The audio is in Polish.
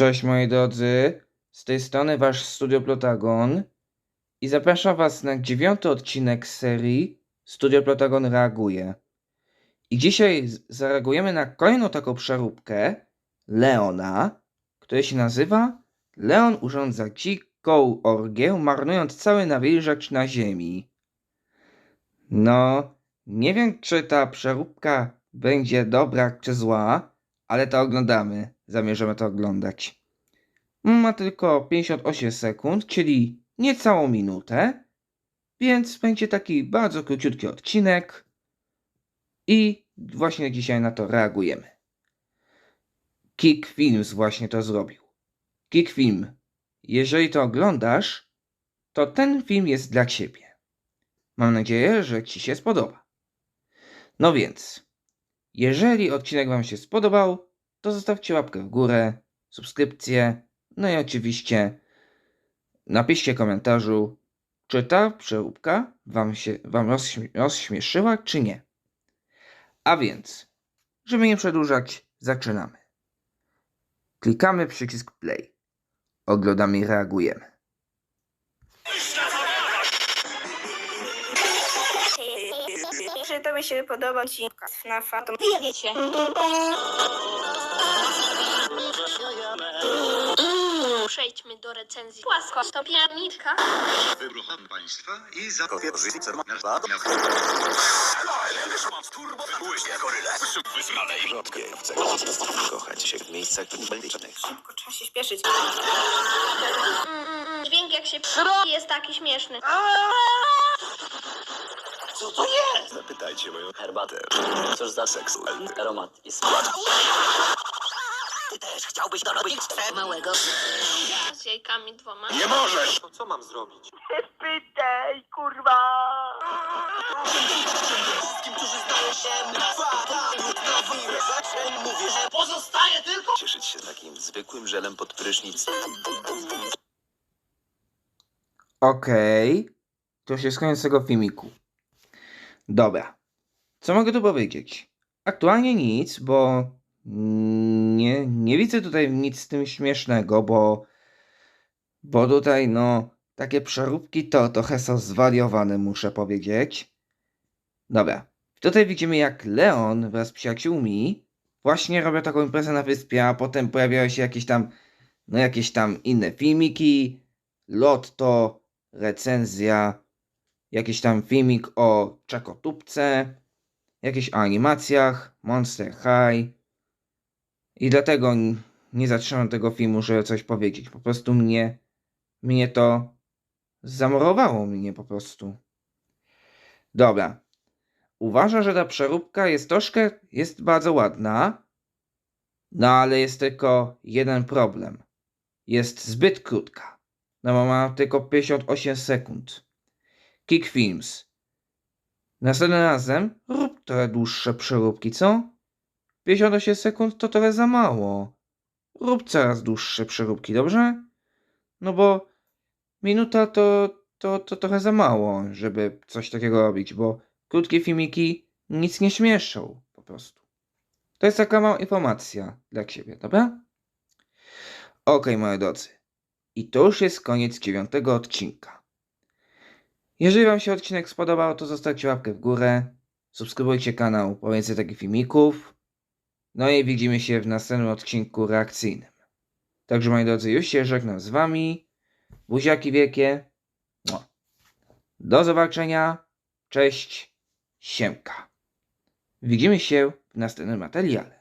Cześć moi drodzy, z tej strony wasz Studio Plotagon i zapraszam was na dziewiąty odcinek serii Studio Plotagon reaguje. I dzisiaj zareagujemy na kolejną taką przeróbkę Leona, która się nazywa Leon urządza dziką orgię, marnując cały nawilżacz na ziemi. No, nie wiem czy ta przeróbka będzie dobra czy zła, ale to oglądamy. Zamierzamy to oglądać. Ma tylko 58 sekund, czyli niecałą minutę, więc będzie taki bardzo króciutki odcinek i właśnie dzisiaj na to reagujemy. Kick Films właśnie to zrobił. Kick Film, jeżeli to oglądasz, to ten film jest dla ciebie. Mam nadzieję, że ci się spodoba. No więc, jeżeli odcinek wam się spodobał, to zostawcie łapkę w górę, subskrypcję, no i oczywiście napiszcie komentarzu, czy ta przeróbka wam się wam rozśmie- rozśmieszyła, czy nie. A więc, żeby nie przedłużać, zaczynamy. Klikamy przycisk play. Oglądamy i reagujemy. Że tobie się podoba ci FNAFa, to Wiecie. Przejdźmy do recenzji. Płasko, to piramidzka. Wyrucham państwa i zakopię życie Kochać się w miejscach publicznych. szybko trzeba się śpieszyć. Mm, mm, mm, Dźwięk jak się jest taki śmieszny. Zapytajcie moją herbatę. Cóż za seksualny aromat i Ty też chciałbyś dorobić małego. Z jajkami dwoma. Nie możesz! Co mam zrobić? Pytaj, kurwa! Wszystkim, którzy znają się Mówię, że pozostaje tylko cieszyć się takim zwykłym żelem pod prysznic. Okej, to już jest koniec tego filmiku. Dobra, co mogę tu powiedzieć? Aktualnie nic, bo nie, nie widzę tutaj nic z tym śmiesznego, bo, bo tutaj no takie przeróbki to trochę są zwariowane, muszę powiedzieć. Dobra, tutaj widzimy jak Leon wraz z przyjaciółmi właśnie robią taką imprezę na wyspie, a potem pojawiają się jakieś tam, no jakieś tam inne filmiki, lotto, recenzja, jakiś tam filmik o czekotubce, jakichś animacjach, Monster High. I dlatego nie zatrzymam tego filmu, żeby coś powiedzieć. Po prostu mnie, mnie to zamorowało mnie po prostu. Dobra. Uważam, że ta przeróbka jest troszkę, jest bardzo ładna, no ale jest tylko jeden problem. Jest zbyt krótka. No ma tylko 58 sekund. Kick Films. Następnym razem rób trochę dłuższe przeróbki, co? 58 sekund to trochę za mało. Rób coraz dłuższe przeróbki, dobrze? No bo minuta to, to, to trochę za mało, żeby coś takiego robić, bo krótkie filmiki nic nie śmieszą, po prostu. To jest taka mała informacja dla ciebie, dobra? Okej, moi drodzy. I to już jest koniec dziewiątego odcinka. Jeżeli Wam się odcinek spodobał, to zostawcie łapkę w górę, subskrybujcie kanał po więcej takich filmików. No i widzimy się w następnym odcinku reakcyjnym. Także moi drodzy, już się żegnam z Wami. Buziaki wielkie. Do zobaczenia. Cześć. Siemka. Widzimy się w następnym materiale.